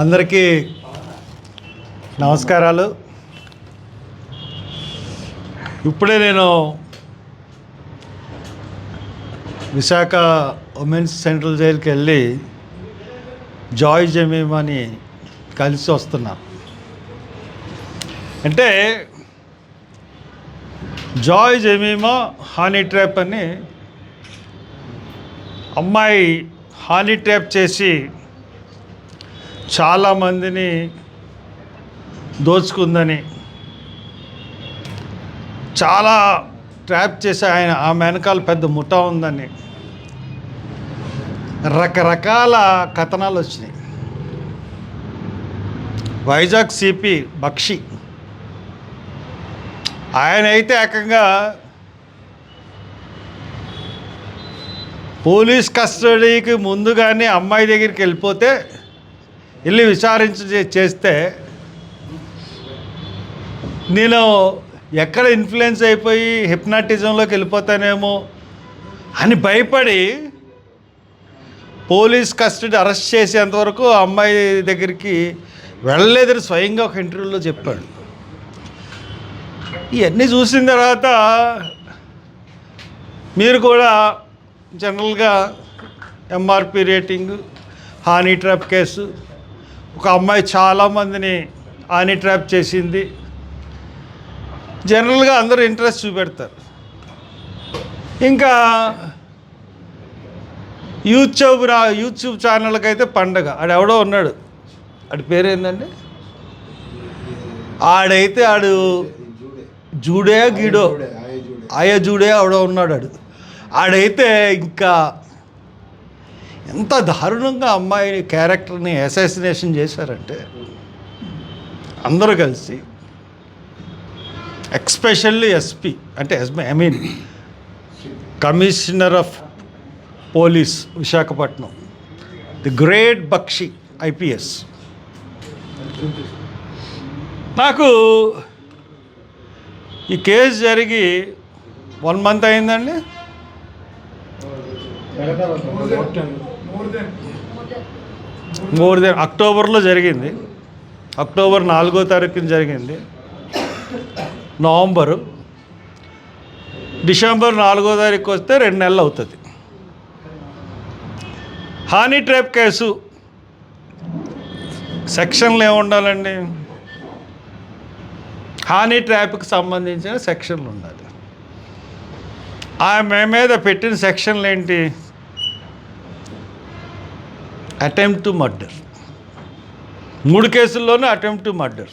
అందరికీ నమస్కారాలు. ఇప్పుడే నేను విశాఖ ఉమెన్స్ సెంట్రల్ జైలుకి వెళ్ళి జాయ్ జమీమాని కలిసి వస్తున్నా. అంటే జాయ్ జమీమా హానీ ట్రాప్ అని అమ్మాయి హానీ ట్రాప్ చేసి చాలామందిని దోచుకుందని చాలా ట్రాప్ చేసి ఆయన ఆ వెనకాల పెద్ద ముఠా ఉందని రకరకాల కథనాలు వచ్చినాయి. వైజాగ్ సిపి బక్షి ఆయన అయితే ఏకంగా పోలీస్ కస్టడీకి ముందుగానే అమ్మాయి దగ్గరికి వెళ్ళిపోతే వెళ్ళి విచారించ చేస్తే నేను ఎక్కడ ఇన్ఫ్లుయెన్స్ అయిపోయి హిప్నాటిజంలోకి వెళ్ళిపోతానేమో అని భయపడి పోలీస్ కస్టడీ అరెస్ట్ చేసేంతవరకు ఆ అమ్మాయి దగ్గరికి వెళ్ళలేదని స్వయంగా ఒక ఇంటర్వ్యూలో చెప్పాడు. ఇవన్నీ చూసిన తర్వాత మీరు కూడా జనరల్గా MRP rating honey trap case ఒక అమ్మాయి చాలామందిని హానీ ట్రాప్ చేసింది. జనరల్గా అందరూ ఇంట్రెస్ట్ చూపెడతారు. ఇంకా యూట్యూబ్ రా యూట్యూబ్ ఛానల్కి అయితే పండగ. ఆడు ఎవడో ఉన్నాడు. ఆడి పేరు ఏందండి ఆడైతే ఆడు జూడే గీడో. ఆయ జూడే. ఆవిడ ఉన్నాడు ఆడు. ఆడైతే ఇంకా ఎంత దారుణంగా అమ్మాయి క్యారెక్టర్ని అసాసినేషన్ చేశారంటే అందరూ కలిసి ఎక్స్పెషల్లీ ఎస్పీ అంటే I mean commissioner of police Visakhapatnam the great Bakshi IPS. నాకు ఈ కేసు జరిగి వన్ మంత్ అయిందండి. మోర్ దెన్ అక్టోబర్లో జరిగింది. అక్టోబర్ నాలుగో తారీఖున జరిగింది. నవంబరు. డిసెంబర్ నాలుగో తారీఖు వస్తే రెండు నెలలు అవుతుంది. Honey trap case. సెక్షన్లు ఏముండాలండి హానీ ట్రాప్కి సంబంధించిన సెక్షన్లు ఉండాలి. ఆమె మీద పెట్టిన సెక్షన్లు ఏంటి? అటెంప్ట్ టు మర్డర్ మూడు కేసుల్లోనూ అటెంప్ట్ టు మర్డర్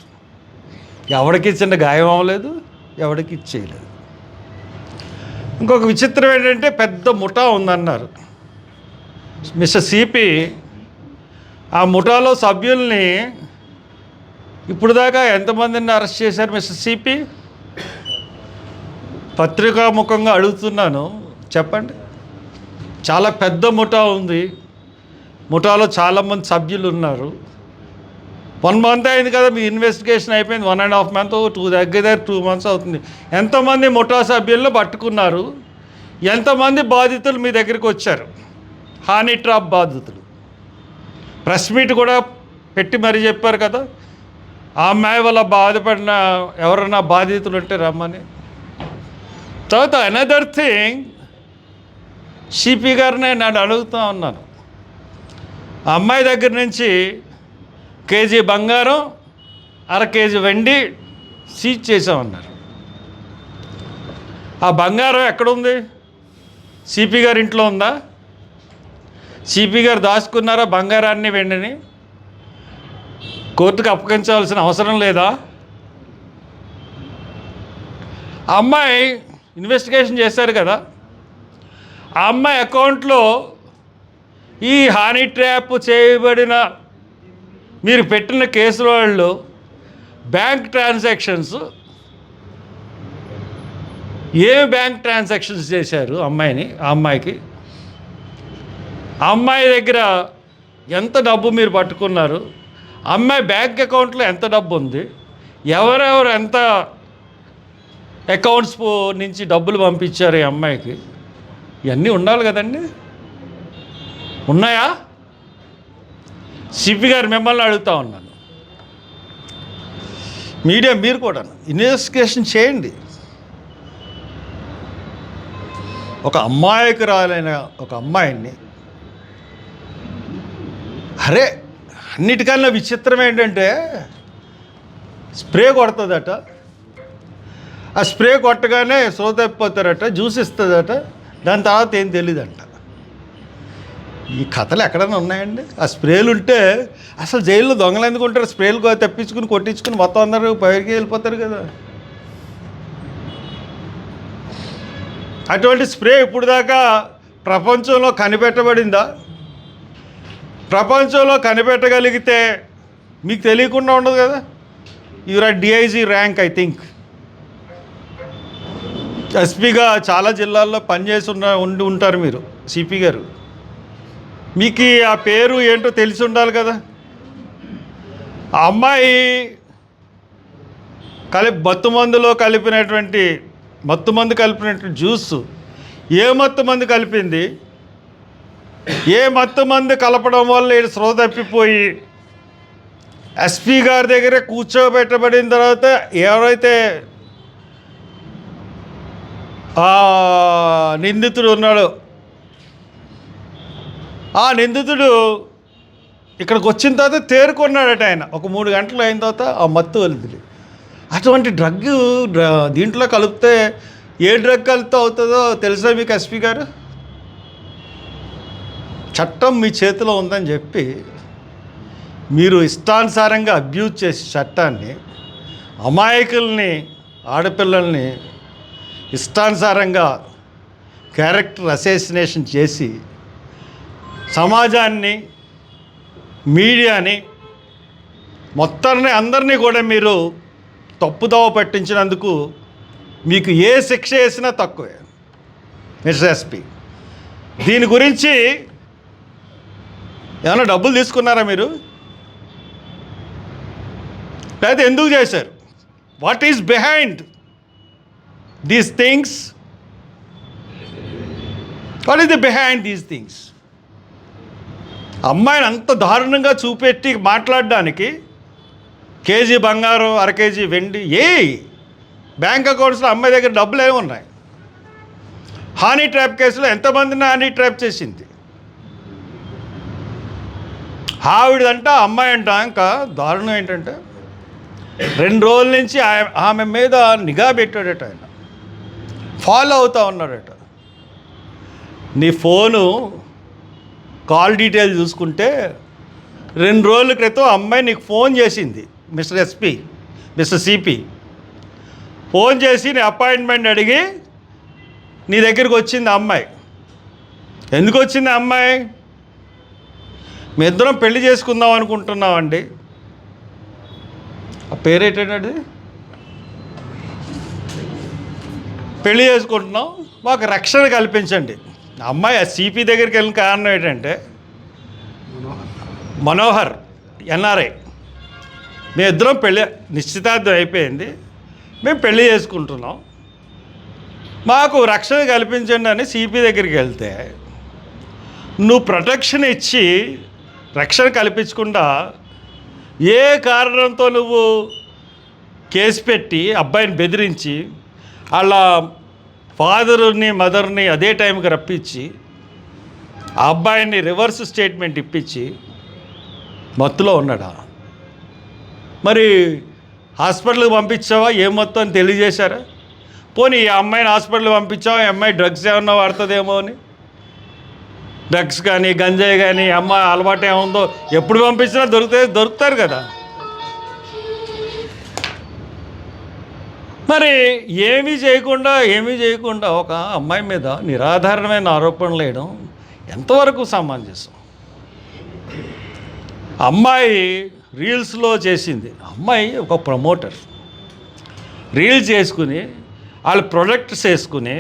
ఎవరికి చిన్న గాయం అవ్వలేదు ఎవరికి ఇచ్చేయలేదు ఇంకొక విచిత్రం ఏంటంటే పెద్ద ముఠా ఉందన్నారు. మిస్టర్ సిపి ఆ ముఠాలో సభ్యుల్ని ఇప్పుడు దాకా ఎంతమందిని అరెస్ట్ చేశారు మిస్టర్ సిపి పత్రికాముఖంగా అడుగుతున్నాను. చెప్పండి. చాలా పెద్ద ముఠా ఉంది. ముఠాలో చాలామంది సభ్యులు ఉన్నారు. వన్ మంత్ అయింది కదా మీ ఇన్వెస్టిగేషన్ అయిపోయింది. One and half month two దగ్గర టూ మంత్స్ అవుతుంది. ఎంతమంది ముఠా సభ్యులను పట్టుకున్నారు? ఎంతమంది బాధితులు మీ దగ్గరికి వచ్చారు? హానీ ట్రాప్ బాధితులు. ప్రెస్ మీట్ కూడా పెట్టి మరీ చెప్పారు కదా. ఆ అమ్మాయి వల్ల బాధపడిన ఎవరన్నా బాధితులు ఉంటే రమ్మని. తర్వాత అనదర్ థింగ్ సిపి గారిని నేను అడుగుతూ ఉన్నాను. ఆ అమ్మాయి దగ్గర నుంచి కేజీ బంగారం అర కేజీ వెండి సీజ్ చేసామన్నారు ఆ బంగారం ఎక్కడుంది? సిపి గారి ఇంట్లో ఉందా? సిపి గారు దాచుకున్నారా బంగారాన్ని వెండిని? కోర్టుకు అప్పగించవలసిన అవసరం లేదా? అమ్మాయి ఇన్వెస్టిగేషన్ చేశారు కదా ఆ అమ్మాయి అకౌంట్లో ఈ హానీ ట్రాప్ చేయబడిన మీరు పెట్టిన కేసుల వాళ్ళు బ్యాంక్ ట్రాన్సాక్షన్స్ ఏ బ్యాంక్ ట్రాన్సాక్షన్స్ చేశారు అమ్మాయిని ఆ అమ్మాయికి? ఆ అమ్మాయి దగ్గర ఎంత డబ్బు మీరు పట్టుకున్నారు? అమ్మాయి బ్యాంక్ అకౌంట్లో ఎంత డబ్బు ఉంది? ఎవరెవరు ఎంత అకౌంట్స్ నుంచి డబ్బులు పంపించారు ఈ అమ్మాయికి? ఇవన్నీ ఉండాలి కదండి. ఉన్నాయా? సిపి గారు మిమ్మల్ని అడుగుతా ఉన్నాను. మీడియా మీరు కూడా ఇన్వెస్టిగేషన్ చేయండి. ఒక అమ్మాయికురాలైన ఒక అమ్మాయిని అరే అన్నిటికన్నా విచిత్రం ఏంటంటే స్ప్రే కొడుతుందట. ఆ స్ప్రే కొట్టగానే సోదైపోతారట జ్యూస్ ఇస్తుందట. దాని తర్వాత ఏం తెలియదంట ఈ కథలు ఎక్కడైనా ఉన్నాయండి? ఆ స్ప్రేలు ఉంటే అసలు జైల్లో దొంగలు ఎందుకు ఉంటారు? స్ప్రేలు తెప్పించుకుని కొట్టించుకుని మొత్తం అందరూ పైకి వెళ్ళిపోతారు కదా. అటువంటి స్ప్రే ఇప్పుడు దాకా ప్రపంచంలో కనిపెట్టబడిందా? ప్రపంచంలో కనిపెట్టగలిగితే మీకు తెలియకుండా ఉండదు కదా? యూఆర్ ఆ డిఐజీ ర్యాంక్ ఐ థింక్. ఎస్పీగా చాలా జిల్లాల్లో పనిచేసి ఉన్న ఉండి ఉంటారు మీరు సిపి గారు. మీకు ఆ పేరు ఏంటో తెలిసి ఉండాలి కదా. ఆ అమ్మాయి కలిపి మత్తుమందులో కలిపినటువంటి మత్తుమందు కలిపినటువంటి జ్యూస్ ఏ మత్తుమందు కలిపింది? ఏ మత్తుమందు కలపడం వల్ల ఈడు శ్రోత తప్పిపోయి ఎస్పీ గారి దగ్గర కూర్చోబెట్టబడిన తర్వాత ఎవరైతే నిందితుడు ఉన్నాడో ఆ నిందితుడు ఇక్కడికి వచ్చిన తర్వాత తేరుకున్నాడట ఆయన. ఒక మూడు గంటలు అయిన తర్వాత ఆ మత్తు వెళ్తుంది అటువంటి డ్రగ్ దీంట్లో కలిపితే ఏ డ్రగ్ కలిపితే అవుతుందో తెలుసా మీకు ఎస్పీ గారు? చట్టం మీ చేతిలో ఉందని చెప్పి మీరు ఇష్టానుసారంగా అబ్యూజ్ చేసి చట్టాన్ని అమాయకుల్ని ఆడపిల్లల్ని ఇష్టానుసారంగా క్యారెక్టర్ అసోసినేషన్ చేసి సమాజాన్ని మీడియాని మొత్తాన్ని అందరినీ కూడా మీరు తప్పుదోవ పట్టించినందుకు మీకు ఏ శిక్ష వేసినా తక్కువే. మిస్టర్ ఎస్పి దీని గురించి ఏమైనా డబ్బులు తీసుకున్నారా మీరు? లేదా ఎందుకు చేశారు? What is behind these things what is the behind these things అమ్మాయిని అంత దారుణంగా చూపెట్టి మాట్లాడడానికి కేజీ బంగారం అర కేజీ వెండి ఏ బ్యాంక్ అకౌంట్స్లో అమ్మాయి దగ్గర డబ్బులు ఏమి ఉన్నాయి? హానీ ట్రాప్ కేసులో ఎంతమందిని హానీ ట్రాప్ చేసింది? ఆవిడదంట అమ్మాయి అంట ఇంకా దారుణం ఏంటంటే రెండు రోజుల నుంచి ఆమె మీద నిఘా పెట్టాడట ఆయన. ఫాలో అవుతా ఉన్నాడట. నీ ఫోను కాల్ డీటెయిల్ చూసుకుంటే రెండు రోజుల క్రితం అమ్మాయి నీకు ఫోన్ చేసింది mister SP mister CP. Phone చేసి నీ అపాయింట్మెంట్ అడిగి నీ దగ్గరికి వచ్చింది అమ్మాయి. ఎందుకు వచ్చింది అమ్మాయి? మీ ఇద్దరం పెళ్ళి చేసుకుందాం అనుకుంటున్నామండి. ఆ పేరేంటండి పెళ్ళి చేసుకుంటున్నాం. మాకు రక్షణ కల్పించండి. అమ్మాయి ఆ సిపి దగ్గరికి వెళ్ళిన కారణం ఏంటంటే మనోహర్ ఎన్ఆర్ఐ మేము ఇద్దరం పెళ్ళి నిశ్చితార్థం అయిపోయింది. మేము పెళ్ళి చేసుకుంటున్నాం. మాకు రక్షణ కల్పించండి అని సిపి దగ్గరికి వెళ్తే నువ్వు ప్రొటెక్షన్ ఇచ్చి రక్షణ కల్పించకుండా ఏ కారణంతో నువ్వు కేసు పెట్టి అబ్బాయిని బెదిరించి వాళ్ళ ఫాదరుని మదర్ని అదే టైంకి రప్పించి ఆ అబ్బాయిని రివర్స్ స్టేట్మెంట్ ఇప్పించి మత్తులో ఉన్నాడా? మరి హాస్పిటల్కి పంపించావా? ఏ మొత్తం అని తెలియజేశారా? పోనీ ఈ అమ్మాయిని హాస్పిటల్కి పంపించావా? ఈ అమ్మాయి డ్రగ్స్ ఏమన్నా వాడుతుందేమో అని? డ్రగ్స్ కానీ గంజాయి కానీ అమ్మాయి అలవాటు ఏముందో ఎప్పుడు పంపించినా దొరికితే దొరుకుతారు కదా. మరి ఏమీ చేయకుండా ఏమీ చేయకుండా ఒక అమ్మాయి మీద నిరాధారణమైన ఆరోపణలు వేయడం ఎంతవరకు సమంజసం అమ్మాయి రీల్స్లో చేసింది. అమ్మాయి ఒక ప్రమోటర్. రీల్స్ చేసుకుని వాళ్ళ ప్రొడక్ట్స్ వేసుకుని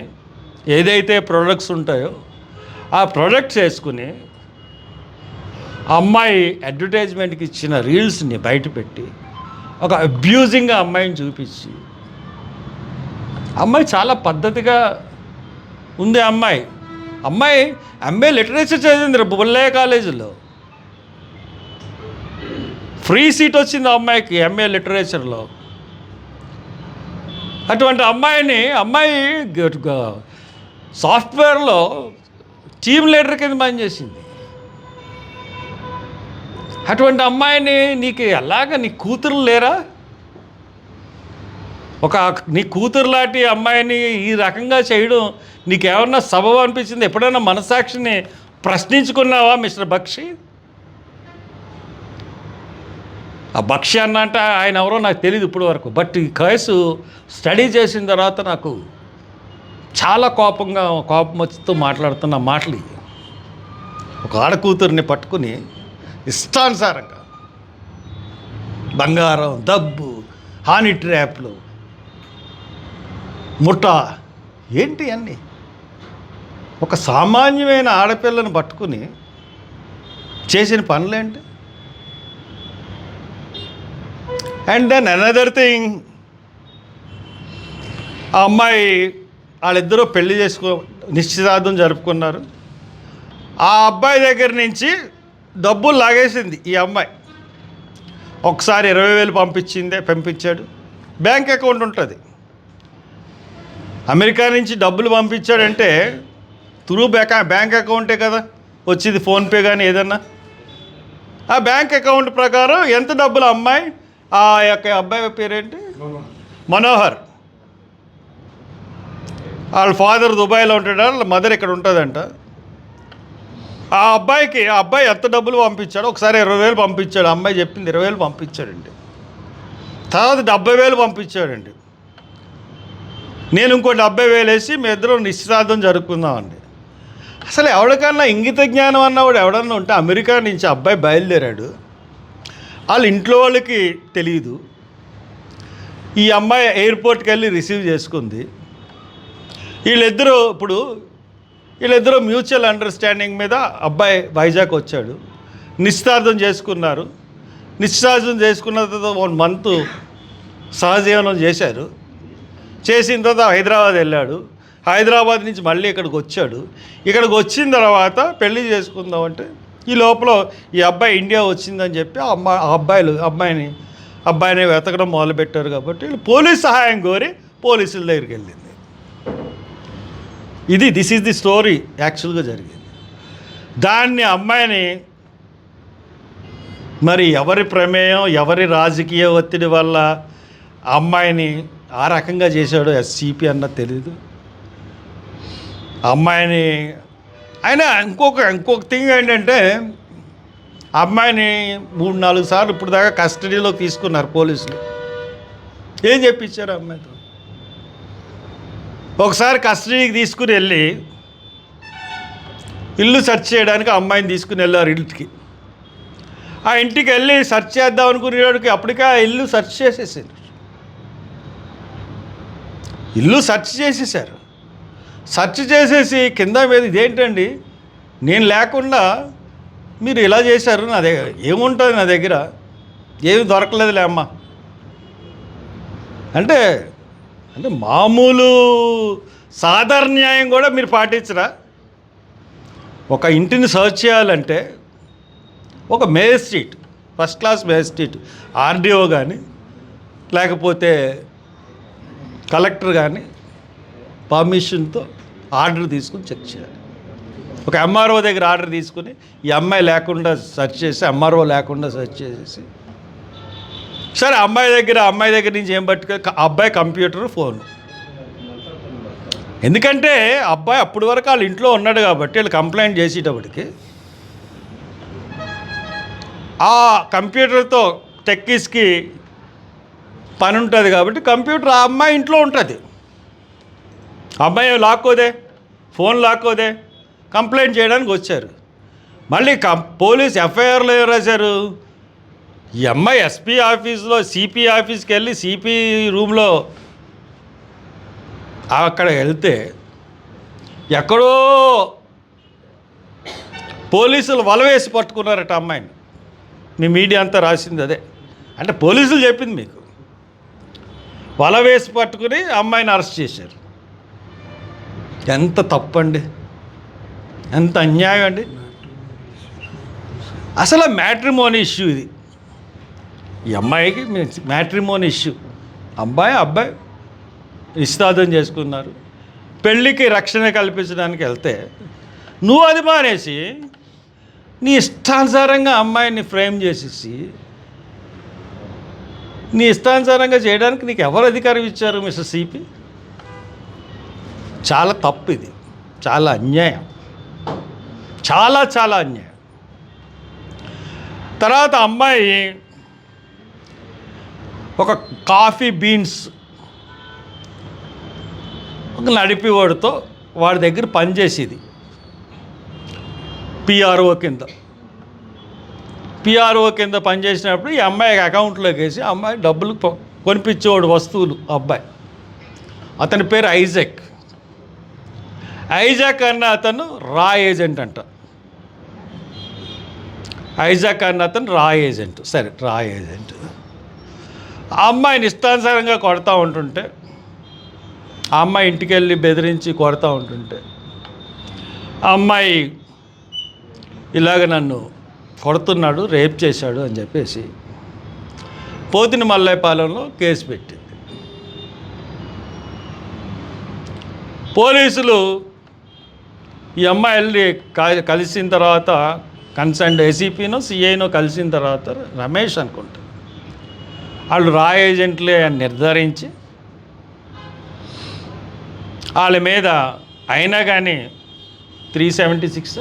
ఏదైతే ప్రొడక్ట్స్ ఉంటాయో ఆ ప్రొడక్ట్స్ వేసుకుని అమ్మాయి అడ్వర్టైజ్మెంట్కి ఇచ్చిన రీల్స్ని బయటపెట్టి ఒక అబ్యూజింగ్ అమ్మాయిని చూపించి అమ్మాయి చాలా పద్ధతిగా ఉంది అమ్మాయి. అమ్మాయి ఎంఏ లిటరేచర్ చదివింది రేపు బుల్లయ్య కాలేజీలో. ఫ్రీ సీట్ వచ్చింది అమ్మాయికి ఎంఏ లిటరేచర్లో. అటువంటి అమ్మాయిని అమ్మాయి సాఫ్ట్వేర్లో టీమ్ లీడర్ కింద పనిచేసింది. అటువంటి అమ్మాయిని నీకు ఎలాగ నీ కూతురు లేరా? ఒక నీ కూతురు లాంటి అమ్మాయిని ఈ రకంగా చేయడం నీకేమన్నా సబబు అనిపించింది? ఎప్పుడైనా మనసాక్షిని ప్రశ్నించుకున్నావా మిస్టర్ బక్షి? ఆ బక్షి అన్న అంటే ఆయన ఎవరో నాకు తెలియదు ఇప్పటి వరకు బట్ ఈ కేసు స్టడీ చేసిన తర్వాత నాకు చాలా కోపంగా కోపం వచ్చితో మాట్లాడుతున్న మాటలు ఒక ఆడకూతుర్ని పట్టుకుని ఇష్టానుసారంగా బంగారం డబ్బు హాని ట్రాప్లు ముఠ. ఏంటి అన్నీ? ఒక సామాన్యమైన ఆడపిల్లను పట్టుకుని చేసిన పనులేంటి? అండ్ దెన్ అనదర్ థింగ్ ఆ అమ్మాయి వాళ్ళిద్దరూ పెళ్ళి చేసుకో నిశ్చితార్థం జరుపుకున్నారు. ఆ అబ్బాయి దగ్గర నుంచి డబ్బులు లాగేసింది ఈ అమ్మాయి. ఒకసారి ఇరవై వేలు పంపించిందే పంపించాడు. బ్యాంక్ అకౌంట్ ఉంటుంది. అమెరికా నుంచి డబ్బులు పంపించాడంటే త్రూ బ్యాంక్ బ్యాంక్ అకౌంటే కదా వచ్చింది ఫోన్పే కానీ ఏదన్నా. ఆ బ్యాంక్ అకౌంట్ ప్రకారం ఎంత డబ్బులు అమ్మాయి? ఆ యొక్క అబ్బాయి పేరేంటి? మనోహర్. వాళ్ళ ఫాదర్ దుబాయ్లో ఉంటాడు? వాళ్ళ మదర్ ఇక్కడ ఉంటుందంట. ఆ అబ్బాయికి ఆ అబ్బాయి ఎంత డబ్బులు పంపించాడు ఒకసారి ఇరవై వేలు పంపించాడు. ఆ అమ్మాయి చెప్పింది ఇరవై వేలు పంపించాడండి తర్వాత డెబ్బై వేలు పంపించాడండి నేను ఇంకో డెబ్బై వేలు వేసి మీ ఇద్దరు నిశ్చితార్థం జరుపుకుందామండి. అసలు ఎవడికన్నా ఇంగిత జ్ఞానం అన్నవాడు ఎవడన్నా ఉంటే అమెరికా నుంచి అబ్బాయి బయలుదేరాడు. వాళ్ళ ఇంట్లో వాళ్ళకి తెలియదు ఈ అమ్మాయి ఎయిర్పోర్ట్కి వెళ్ళి రిసీవ్ చేసుకుంది. వీళ్ళిద్దరూ ఇప్పుడు వీళ్ళిద్దరూ మ్యూచువల్ అండర్స్టాండింగ్ మీద అబ్బాయి వైజాగ్ వచ్చాడు. నిశ్చితార్థం చేసుకున్నారు. నిశ్చితార్థం చేసుకున్న తర్వాత వన్ మంత్ సహజీవనం చేశారు. చేసిన తర్వాత హైదరాబాద్ వెళ్ళాడు. హైదరాబాద్ నుంచి మళ్ళీ ఇక్కడికి వచ్చాడు. ఇక్కడికి వచ్చిన తర్వాత పెళ్ళి చేసుకుందామంటే ఈ లోపల ఈ అబ్బాయి ఇండియా వచ్చిందని చెప్పి ఆ అమ్మాయి ఆ అబ్బాయిలు అబ్బాయిని అబ్బాయిని వెతకడం మొదలుపెట్టారు కాబట్టి వీళ్ళు పోలీస్ సహాయం కోరి పోలీసుల దగ్గరికి వెళ్ళింది. ఇది దిస్ ఈజ్ ది స్టోరీ యాక్చువల్గా జరిగింది. దాన్ని అమ్మాయిని మరి ఎవరి ప్రమేయం ఎవరి రాజకీయ ఒత్తిడి వల్ల అమ్మాయిని ఆ రకంగా చేశాడు ఎస్సీపీ అన్నది తెలీదు. అమ్మాయిని అయినా ఇంకొక ఇంకొక థింగ్ ఏంటంటే అమ్మాయిని మూడు నాలుగు సార్లు ఇప్పుడు దాకా కస్టడీలో తీసుకున్నారు పోలీసులు. ఏం చెప్పించారు అమ్మాయితో? ఒకసారి కస్టడీకి తీసుకుని వెళ్ళి ఇల్లు సెర్చ్ చేయడానికి అమ్మాయిని తీసుకుని వెళ్ళారు ఇంటికి. ఆ ఇంటికి వెళ్ళి సెర్చ్ చేద్దాం అనుకునేవాడికి అప్పటికే ఆ ఇల్లు సెర్చ్ చేసేసింది. ఇల్లు సెర్చ్ చేసేసారు సెర్చ్ చేసేసి కింద మీద ఇదేంటండి? నేను లేకుండా మీరు ఇలా చేశారు నా దగ్గర. ఏముంటుంది నా దగ్గర? ఏమి దొరకలేదులే అమ్మ. అంటే అంటే మామూలు సాధారణ న్యాయం కూడా మీరు పాటించరా? ఒక ఇంటిని సర్చ్ చేయాలంటే ఒక magistrate first class magistrate RDO కానీ లేకపోతే కలెక్టర్ కానీ పర్మిషన్తో ఆర్డర్ తీసుకుని చెక్ చేయాలి. ఒక ఎంఆర్ఓ దగ్గర ఆర్డర్ తీసుకుని ఈ అమ్మాయి లేకుండా సెర్చ్ చేసి ఎంఆర్ఓ లేకుండా సెర్చ్ చేసేసి సరే అమ్మాయి దగ్గర అమ్మాయి దగ్గర నుంచి ఏం పట్టుకో అబ్బాయి కంప్యూటర్ ఫోన్. ఎందుకంటే అబ్బాయి అప్పటి వరకు వాళ్ళు ఇంట్లో ఉన్నాడు కాబట్టి వీళ్ళు కంప్లైంట్ చేసేటప్పటికి ఆ కంప్యూటర్తో టెక్కీస్కి పని ఉంటుంది కాబట్టి కంప్యూటర్ ఆ అమ్మాయి ఇంట్లో ఉంటుంది. అమ్మాయి లాక్కోదే ఫోన్ లాక్కోదే కంప్లైంట్ చేయడానికి వచ్చారు. మళ్ళీ కం పోలీస్ ఎఫ్ఐఆర్లో ఏం రాశారు. ఈ అమ్మాయి ఎస్పీ ఆఫీస్లో సిపి ఆఫీస్కి వెళ్ళి సిపి రూమ్లో అక్కడ వెళ్తే ఎక్కడో పోలీసులు వల వేసి పట్టుకున్నారట అమ్మాయిని. మీ మీడియా అంతా రాసింది అదే. అంటే పోలీసులు చెప్పింది మీకు. వల వేసి పట్టుకుని అమ్మాయిని అరెస్ట్ చేశారు. ఎంత తప్పండి? ఎంత అన్యాయం అండి? అసలు మ్యాట్రిమోనీ ఇష్యూ ఇది. ఈ అమ్మాయికి మ్యాట్రిమోన్ ఇష్యూ. అబ్బాయి అబ్బాయి నిశ్చితార్థం చేసుకున్నారు. పెళ్ళికి రక్షణ కల్పించడానికి వెళ్తే నువ్వు అది మానేసి నీ ఇష్టానుసారంగా అమ్మాయిని ఫ్రేమ్ చేసేసి నీ ఇష్టానుసారంగా చేయడానికి నీకు ఎవరు అధికారం ఇచ్చారు మిస్టర్ సిపి? చాలా తప్పు ఇది. చాలా అన్యాయం. చాలా చాలా అన్యాయం. తర్వాత అమ్మాయి ఒక కాఫీ బీన్స్ ఒక నడిపివాడితో వాడి దగ్గర పనిచేసేది. పిఆర్ఓ కింద. పిఆర్ఓ కింద పనిచేసినప్పుడు ఈ అమ్మాయికి అకౌంట్లోకి వేసి అమ్మాయి డబ్బులు కొనిపించేవాడు వస్తువులు అబ్బాయి. అతని పేరు ఐజాక్. ఐజాక్ అన్న అతను రా ఏజెంట్ అంట. ఐజాక్ అన్న అతను రా ఏజెంట్. సరే రా ఏజెంట్. ఆ అమ్మాయిని ఇష్టానుసారంగా కొడతా ఉంటుంటే ఆ అమ్మాయి ఇంటికి వెళ్ళి బెదిరించి కొడతా ఉంటుంటే ఆ అమ్మాయి ఇలాగ నన్ను కొడుతున్నాడు రేప్ చేశాడు అని చెప్పేసి పోతిని మల్లైపాలెంలో కేసు పెట్టింది. పోలీసులు ఈ అమ్మాయిల్ని కలిసిన తర్వాత కన్సర్న్ ఏసీపీనో సిఐనో కలిసిన తర్వాత రమేష్ అనుకుంటారు వాళ్ళు రా ఏజెంట్లే అని నిర్ధారించి వాళ్ళ మీద అయినా కానీ త్రీ సెవెంటీ సిక్స్?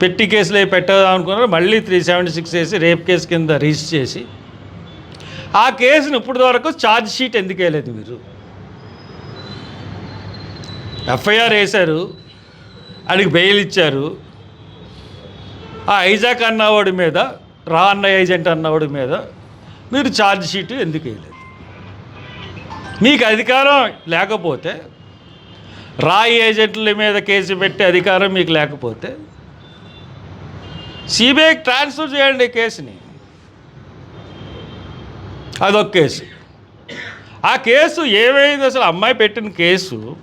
పెట్టి కేసులు పెట్టదాం అనుకున్నారు. మళ్ళీ త్రీ సెవెంటీ సిక్స్ వేసి రేప్ కేసు కింద రిజిస్టర్ చేసి ఆ కేసును ఇప్పటి వరకు ఛార్జ్ షీట్ ఎందుకు వేయలేదు మీరు? ఎఫ్ఐఆర్ వేశారు అడిగి బెయిల్ ఇచ్చారు. ఆ ఐజాక్ అన్నవాడి మీద రా అన్న ఏజెంట్ అన్నవాడి మీద మీరు ఛార్జ్ షీట్ ఎందుకు వేయలేదు? మీకు అధికారం లేకపోతే రా ఏజెంట్ల మీద కేసు పెట్టే అధికారం మీకు లేకపోతే సిబిఐకి ట్రాన్స్ఫర్ చేయండి కేసుని. అదొక కేసు. ఆ కేసు ఏమైంది అసలు? అమ్మాయి పెట్టిన కేసు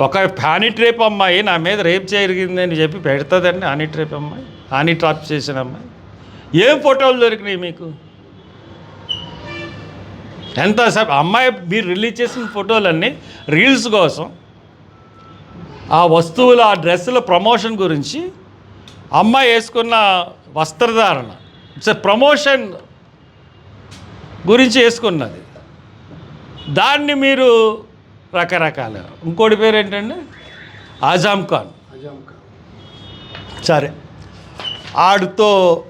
ఒక హానిట్ రేప్ అమ్మాయి నా మీద రేప్ జరిగిందని చెప్పి పెడుతుందండి హానిట్ రేప్ అమ్మాయి హానీ ట్రాప్ చేసిన అమ్మాయి. ఏం ఫోటోలు దొరికినాయి మీకు? ఎంత సార్ అమ్మాయి మీరు రిలీజ్ చేసిన ఫోటోలన్నీ రీల్స్ కోసం ఆ వస్తువుల ఆ డ్రెస్సుల ప్రమోషన్ గురించి అమ్మాయి వేసుకున్న వస్త్రధారణ. ఇట్స్ ప్రమోషన్ గురించి వేసుకున్నది. దాన్ని మీరు రకరకాల ఇంకోటి పేరు ఏంటండి? ఆజాం ఖాన్. సరే. ఆడుతో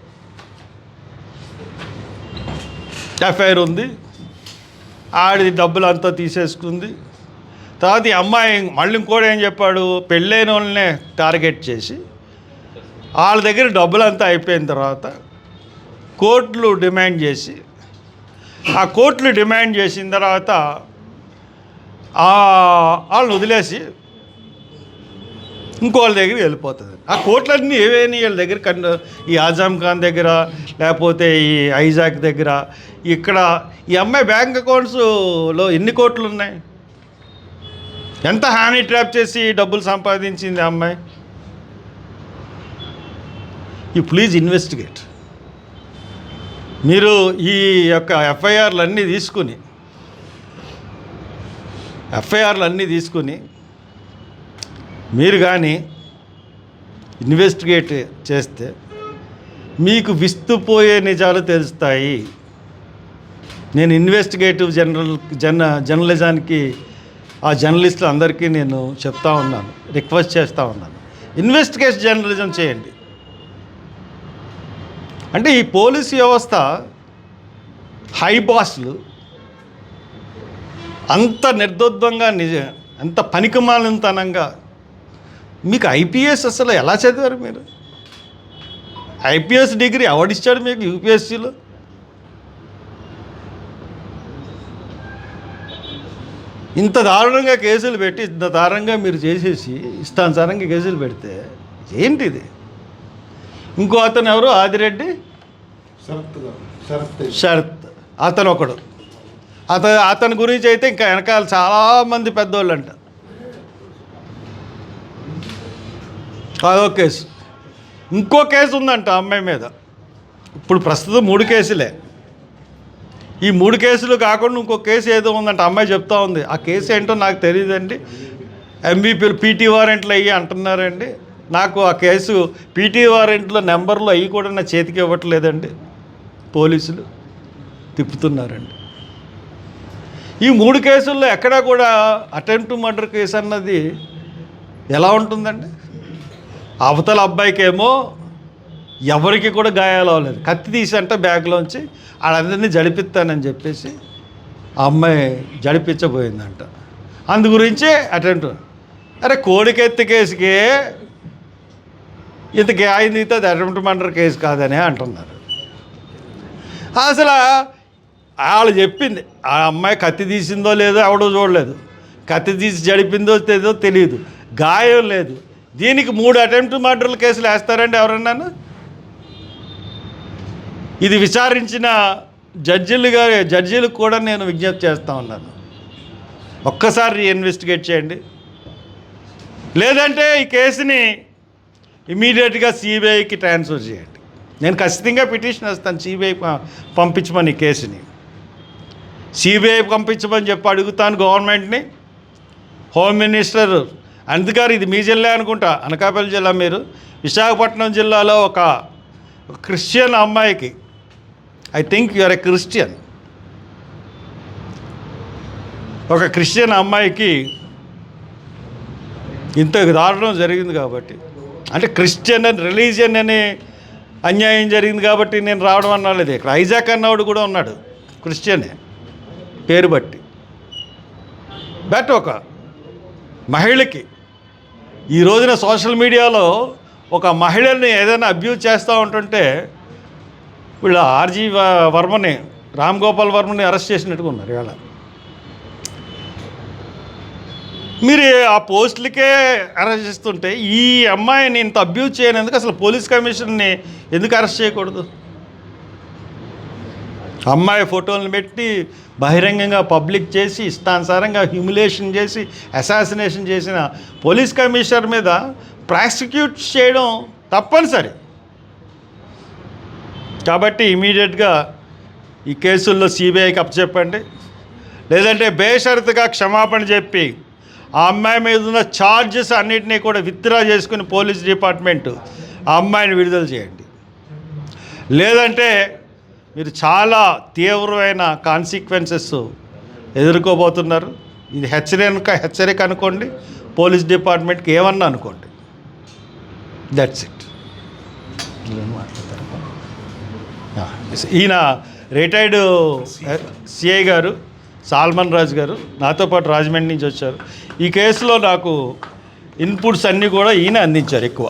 ఎఫ్ఐఆర్ ఉంది. ఆడి డబ్బులు అంతా తీసేసుకుంది. తర్వాత ఈ అమ్మాయి మళ్ళీ ఇంకోటి ఏం చెప్పాడు? పెళ్ళైన వాళ్ళనే టార్గెట్ చేసి వాళ్ళ దగ్గర డబ్బులు అంతా అయిపోయిన తర్వాత కోర్టులు డిమాండ్ చేసి ఆ కోర్టులు డిమాండ్ చేసిన తర్వాత వాళ్ళని వదిలేసి ఇంకోళ్ళ దగ్గరికి వెళ్ళిపోతుంది. ఆ కోట్లన్నీ ఏవైనా వీళ్ళ దగ్గర కన్ ఈ ఆజాం ఖాన్ దగ్గర లేకపోతే ఈ ఐజాక్ దగ్గర ఇక్కడ ఈ అమ్మాయి బ్యాంక్ అకౌంట్స్లో ఎన్ని కోట్లు ఉన్నాయి? ఎంత హానీ ట్రాప్ చేసి డబ్బులు సంపాదించింది ఆ అమ్మాయి? ఈ ప్లీజ్ ఇన్వెస్టిగేట్. మీరు ఈ యొక్క ఎఫ్ఐఆర్లు అన్నీ తీసుకుని ఎఫ్ఐఆర్లు అన్నీ తీసుకుని మీరు కానీ ఇన్వెస్టిగేట్ చేస్తే మీకు విస్తుపోయే నిజాలు తెలుస్తాయి. నేను ఇన్వెస్టిగేటివ్ జనరల్ జర్న జర్నలిజానికి ఆ జర్నలిస్టులు అందరికీ నేను చెప్తా ఉన్నాను రిక్వెస్ట్ చేస్తూ ఉన్నాను. ఇన్వెస్టిగేషన్ జర్నలిజం చేయండి. అంటే ఈ పోలీస్ వ్యవస్థ హై బాస్లు అంత నిర్దోద్వంగా నిజ అంత పనికిమాలినతనంగా మీకు ఐపీఎస్ అసలు ఎలా చదివారు మీరు? ఐపీఎస్ డిగ్రీ ఎవడిచ్చాడు మీకు యూపీఎస్సీలో? ఇంత దారుణంగా కేసులు పెట్టి ఇంత దారుణంగా మీరు చేసేసి ఇష్టానుసారంగా కేసులు పెడితే ఏంటిది? ఇంకో అతను ఎవరు? ఆదిరెడ్డి? శరత్ అతను ఒకడు. అతను అతని గురించి అయితే ఇంకా వెనకాల చాలామంది పెద్దోళ్ళు అంట అదొక కేసు. ఇంకో కేసు ఉందంట అమ్మాయి మీద. ఇప్పుడు ప్రస్తుతం మూడు కేసులే. ఈ మూడు కేసులు కాకుండా ఇంకో కేసు ఏదో ఉందంట. అమ్మాయి చెప్తా ఉంది. ఆ కేసు ఏంటో నాకు తెలియదండి ఎంబీపీలు పీటీ వారెంట్లు అయ్యి అంటున్నారండి. నాకు ఆ కేసు పీటీ వారెంట్లో నెంబర్లు అవి కూడా నా చేతికి ఇవ్వట్లేదండి. పోలీసులు తిప్పుతున్నారండి. ఈ మూడు కేసుల్లో ఎక్కడా కూడా అటెంప్ట్ మర్డర్ కేసు అన్నది ఎలా ఉంటుందండి? అవతల అబ్బాయికేమో ఎవరికి కూడా గాయాలు అవ్వలేదు. కత్తి తీసంటే బ్యాగ్లోంచి వాళ్ళందరినీ జడిపిస్తానని చెప్పేసి ఆ అమ్మాయి జడిపించబోయిందంట అందు గురించే అటెంప్ట్. అరే కోడికెత్తి కేసుకే ఇంతకీ అయింది అది అటెంప్ట్ మర్డర్ కేసు కాదని అంటున్నారు. అసలు వాళ్ళు చెప్పింది ఆ అమ్మాయి కత్తి తీసిందో లేదో ఎవడో చూడలేదు. కత్తి తీసి జడిపిందో లేదో తెలియదు గాయం లేదు. దీనికి మూడు అటెంప్ట్ మర్డర్ల కేసులు వేస్తారండి ఎవరన్నాను ఇది విచారించిన జడ్జీలు గారు జడ్జీలకు కూడా నేను విజ్ఞప్తి చేస్తూ ఉన్నాను. ఒక్కసారి ఇన్వెస్టిగేట్ చేయండి. లేదంటే ఈ కేసుని ఇమీడియట్గా సిబిఐకి ట్రాన్స్ఫర్ చేయండి. నేను ఖచ్చితంగా పిటిషన్ వేస్తాను సిబిఐ పంపించమని ఈ కేసుని. సిబిఐ పంపించమని చెప్పి అడుగుతాను గవర్నమెంట్ని. హోమ్ మినిస్టర్ అందుకని ఇది మీ జిల్లా అనుకుంటా అనకాపల్లి జిల్లా మీరు. విశాఖపట్నం జిల్లాలో ఒక క్రిస్టియన్ అమ్మాయికి I think your a Christian. ఒక క్రిస్టియన్ అమ్మాయికి ఇంత దారుణం జరిగింది కాబట్టి అంటే క్రిస్టియన్ అని రిలీజియన్ అని అన్యాయం జరిగింది కాబట్టి నేను రావడం అన్నలేదు ఇక్కడ ఐజాక్ అన్నవాడు కూడా ఉన్నాడు క్రిస్టియనే పేరు బట్టి. బట్ ఒక మహిళకి ఈ రోజున సోషల్ మీడియాలో ఒక మహిళని ఏదైనా అబ్యూజ్ చేస్తూ ఉంటుంటే వీళ్ళు ఆర్జీ వ- వర్మని రామ్ గోపాల్ వర్మని అరెస్ట్ చేసినట్టుగా ఉన్నారు ఇవాళ. మీరు ఆ పోస్టులకే అరెస్ట్ చేస్తుంటే ఈ అమ్మాయిని ఇంత అబ్యూజ్ చేయనందుకు అసలు పోలీస్ కమిషన్ని ఎందుకు అరెస్ట్ చేయకూడదు? అమ్మాయి ఫోటోలను పెట్టి బహిరంగంగా పబ్లిక్ చేసి ఇష్టానుసారంగా హ్యూమిలేషన్ చేసి అసాసినేషన్ చేసిన పోలీస్ కమిషనర్ మీద ప్రాసిక్యూట్ చేయడం తప్పనిసరి. కాబట్టి ఇమీడియట్గా ఈ కేసుల్లో సిబిఐకి అప్పచెప్పండి. లేదంటే బేషరతుగా క్షమాపణ చెప్పి ఆ అమ్మాయి మీద ఉన్న ఛార్జెస్ అన్నిటినీ కూడా విత్డ్రా చేసుకుని పోలీస్ డిపార్ట్మెంట్ ఆ అమ్మాయిని విడుదల చేయండి. లేదంటే మీరు చాలా తీవ్రమైన కాన్సిక్వెన్సెస్ ఎదుర్కోబోతున్నారు. ఇది హెచ్చరిక హెచ్చరిక అనుకోండి పోలీస్ డిపార్ట్మెంట్కి ఏమన్నా అనుకోండి. దట్స్ ఇట్ ఈయన రిటైర్డ్ సిఐ గారు సాల్మన్ రాజు గారు నాతో పాటు రాజమండ్రి నుంచి వచ్చారు. ఈ కేసులో నాకు ఇన్పుట్స్ అన్నీ కూడా ఈయన అందించారు ఎక్కువ.